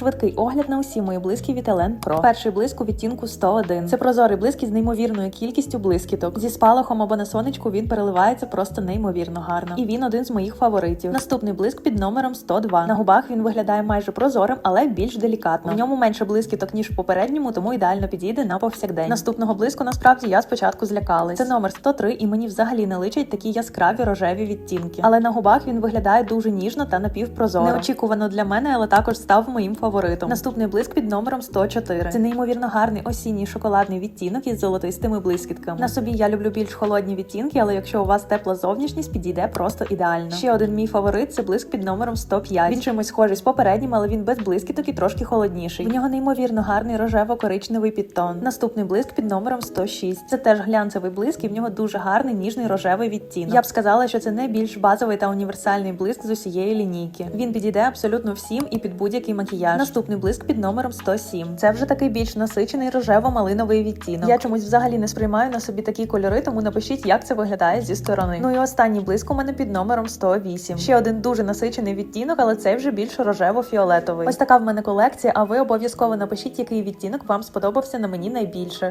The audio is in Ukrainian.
Швидкий огляд на усі мої блиски від Елен Pro. Перший блиск у відтінку 101. Це прозорий блиск із неймовірною кількістю блискіток. Зі спалахом або на сонечку він переливається просто неймовірно гарно. І він один з моїх фаворитів. Наступний блиск під номером 102. На губах він виглядає майже прозорим, але більш делікатно. В ньому менше блискіток, ніж в попередньому, тому ідеально підійде на повсякдень. Наступного блиску насправді я спочатку злякалась. Це номер 103, і мені взагалі не личать такі яскраві рожеві відтінки. Але на губах він виглядає дуже ніжно та напівпрозоро. Неочікувано для мене, але також став моїм фаворитом. Наступний блиск під номером 104. Це неймовірно гарний осінній шоколадний відтінок із золотистими блискітками. На собі я люблю більш холодні відтінки, але якщо у вас тепла зовнішність, підійде просто ідеально. Ще один мій фаворит це блиск під номером 105. Він чимось схожий з попереднім, але він без блискіток і трошки холодніший. В нього неймовірно гарний рожево-коричневий підтон. Наступний блиск під номером 106. Це теж глянцевий блиск, і в нього дуже гарний ніжний рожевий відтінок. Я б сказала, що це найбільш базовий та універсальний блиск з усієї лінійки. Він підійде абсолютно всім і під будь-який макіяж. Наступний блиск під номером 107. Це вже такий більш насичений рожево-малиновий відтінок. Я чомусь взагалі не сприймаю на собі такі кольори, тому напишіть, як це виглядає зі сторони. Ну і останній блиск у мене під номером 108. Ще один дуже насичений відтінок, але цей вже більш рожево-фіолетовий. Ось така в мене колекція. А ви обов'язково напишіть, який відтінок вам сподобався на мені найбільше.